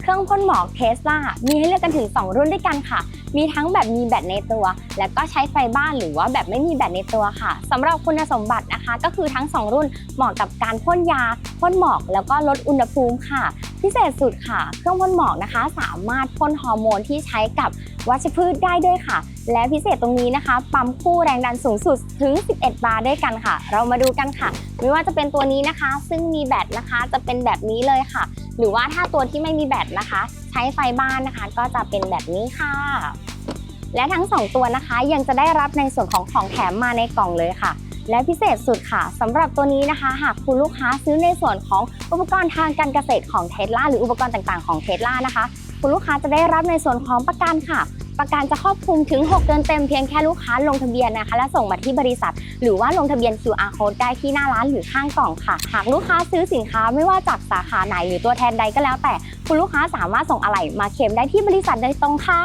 เครื่องพ่นหมอกเทสลามีให้เลือกกันถึง 2 รุ่นด้วยกันค่ะ มีทั้งแบบมีแบตในตัว และก็ใช้ไฟบ้านหรือว่าแบบไม่มีแบตในตัวค่ะสำหรับคุณสมบัตินะคะ ก็คือทั้ง 2 รุ่นเหมาะกับการพ่นยาพ่นหมอกแล้วก็ลดอุณหภูมิค่ะ พิเศษสุดค่ะ เครื่องพ่นหมอกนะคะ สามารถพ่นฮอร์โมนที่ใช้กับ วัชพืชได้ด้วยค่ะ และพิเศษตรงนี้นะคะ ปั๊มคู่แรงดันสูงสุดถึง 11 บาร์ด้วยกันค่ะ เรามาดูกันค่ะ ไม่ว่าจะเป็นตัวนี้นะคะ ซึ่งมีแบตนะคะจะเป็นแบบนี้เลยค่ะ หรือว่าถ้าตัวที่ไม่มีแบตนะคะ ใช้ไฟบ้านนะคะ ก็จะเป็นแบบนี้ค่ะ และทั้ง 2 ตัวนะคะ ยังจะได้รับในส่วนของของแถมมาในกล่องเลยค่ะและพิเศษสุดค่ะสำหรับตัวนี้นะคะ หากคุณลูกค้าซื้อในส่วนของอุปกรณ์ทางการเกษตรของเทสลาหรืออุปกรณ์ต่างๆของเทสลานะคะ คุณลูกค้าจะได้รับในส่วนของประกันค่ะ ประกันจะครอบคลุมถึง 6 เดือนเต็มเพียงแค่ลูกค้าลงทะเบียนนะคะ และส่งมาที่บริษัท หรือว่าลงทะเบียน QR code ได้ที่หน้าร้านหรือข้างกล่องค่ะ หากลูกค้าซื้อสินค้าไม่ว่าจากสาขาไหนหรือตัวแทนใดก็แล้วแต่ คุณลูกค้าสามารถส่งอะไหล่มาเคลมได้ที่บริษัทโดยตรงค่ะ